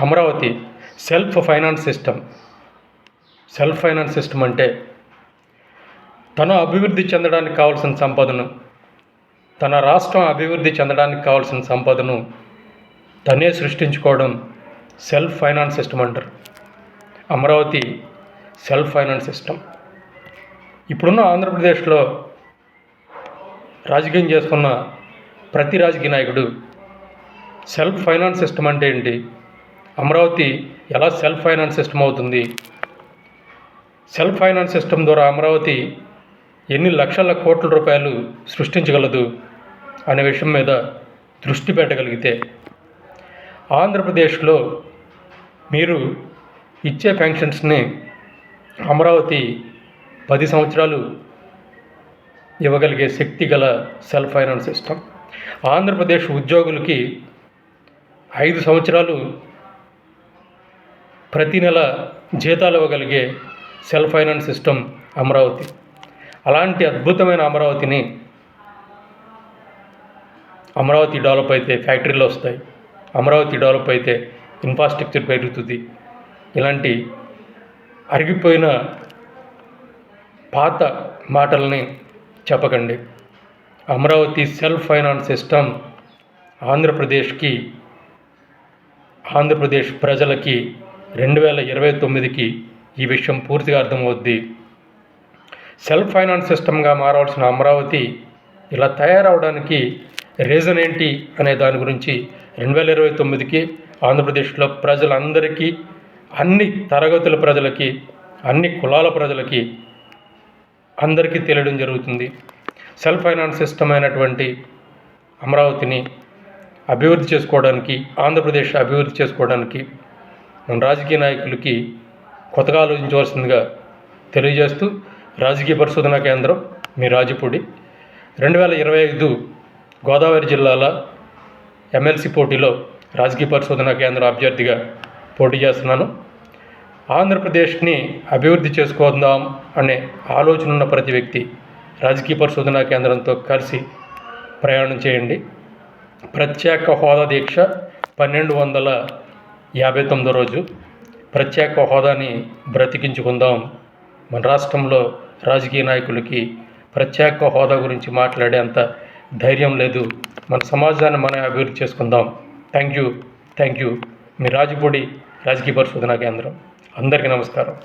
Amaravati self finance system. Self finance system అంటే తను అభివృద్ధి చెందడానికి కావాల్సిన సంపదను తన రాష్ట్రం అభివృద్ధి చెందడానికి కావాల్సిన సంపదను తనే సృష్టించుకోవడం సెల్ఫ్ ఫైనాన్స్ సిస్టమ్ అంటారు. Amaravati self finance system. ఇప్పుడున్న ఆంధ్రప్రదేశ్లో రాజకీయం చేసుకున్న ప్రతి రాజకీయ నాయకుడు సెల్ఫ్ ఫైనాన్స్ సిస్టమ్ అంటే ఏంటి? అమరావతి ఎలా సెల్ఫ్ ఫైనాన్స్ సిస్టమ్ అవుతుంది? సెల్ఫ్ ఫైనాన్స్ సిస్టమ్ ద్వారా అమరావతి ఎన్ని లక్షల కోట్ల రూపాయలు సృష్టించగలదు అనే విషయం మీద దృష్టి పెట్టగలిగితే ఆంధ్రప్రదేశ్లో మీరు ఇచ్చే పెన్షన్స్ని అమరావతి పది సంవత్సరాలు ఇవ్వగలిగే శక్తి గల సెల్ఫ్ ఫైనాన్స్ సిస్టమ్. ఆంధ్రప్రదేశ్ ఉద్యోగులకి ఐదు సంవత్సరాలు ప్రతి నెల జీతాలు ఇవ్వగలిగే సెల్ఫ్ ఫైనాన్స్ సిస్టమ్ అమరావతి. అలాంటి అద్భుతమైన అమరావతిని అమరావతి డెవలప్ అయితే ఫ్యాక్టరీలు వస్తాయి. అమరావతి డెవలప్ అయితే ఇన్ఫ్రాస్ట్రక్చర్ పెరుగుతుంది. ఇలాంటి అరిగిపోయిన పాత మాటల్ని చెప్పకండి. అమరావతి సెల్ఫ్ ఫైనాన్స్ సిస్టమ్ ఆంధ్రప్రదేశ్కి ఆంధ్రప్రదేశ్ ప్రజలకి రెండు వేల ఇరవై తొమ్మిదికి ఈ విషయం పూర్తిగా అర్థమవుద్ది. సెల్ఫ్ ఫైనాన్స్ సిస్టమ్గా మారవలసిన అమరావతి ఇలా తయారవడానికి రీజన్ ఏంటి అనే దాని గురించి రెండు వేల ఇరవై తొమ్మిదికి ఆంధ్రప్రదేశ్లో ప్రజలందరికీ అన్ని తరగతుల ప్రజలకి అన్ని కులాల ప్రజలకి అందరికీ తెలియడం జరుగుతుంది. సెల్ఫ్ ఫైనాన్స్ సిస్టమ్ అయినటువంటి అమరావతిని అభివృద్ధి చేసుకోవడానికి ఆంధ్రప్రదేశ్ అభివృద్ధి చేసుకోవడానికి మన రాజకీయ నాయకులకి కొత్తగా ఆలోచించవలసిందిగా తెలియజేస్తూ రాజకీయ పరిశోధనా కేంద్రం మీ రాజపూడి. రెండు వేల ఇరవై ఐదు గోదావరి జిల్లాల ఎమ్మెల్సీ పోటీలో రాజకీయ పరిశోధనా కేంద్రం అభ్యర్థిగా పోటీ చేస్తున్నాను. ఆంధ్రప్రదేశ్ని అభివృద్ధి చేసుకుందాం అనే ఆలోచన ఉన్న ప్రతి వ్యక్తి రాజకీయ పరిశోధనా కేంద్రంతో కలిసి ప్రయాణం చేయండి. ప్రత్యేక హోదా దీక్ష పన్నెండు వందల యాభై తొమ్మిదో రోజు ప్రత్యేక హోదాని బ్రతికించుకుందాం. మన రాష్ట్రంలో రాజకీయ నాయకులకి ప్రత్యేక హోదా గురించి మాట్లాడేంత ధైర్యం లేదు. మన సమాజాన్ని మనం అభివృద్ధి చేసుకుందాం. థ్యాంక్ యూ థ్యాంక్ యూ మీ రాజపూడి రాజకీయ పరిశోధనా కేంద్రం. అందరికీ నమస్కారం.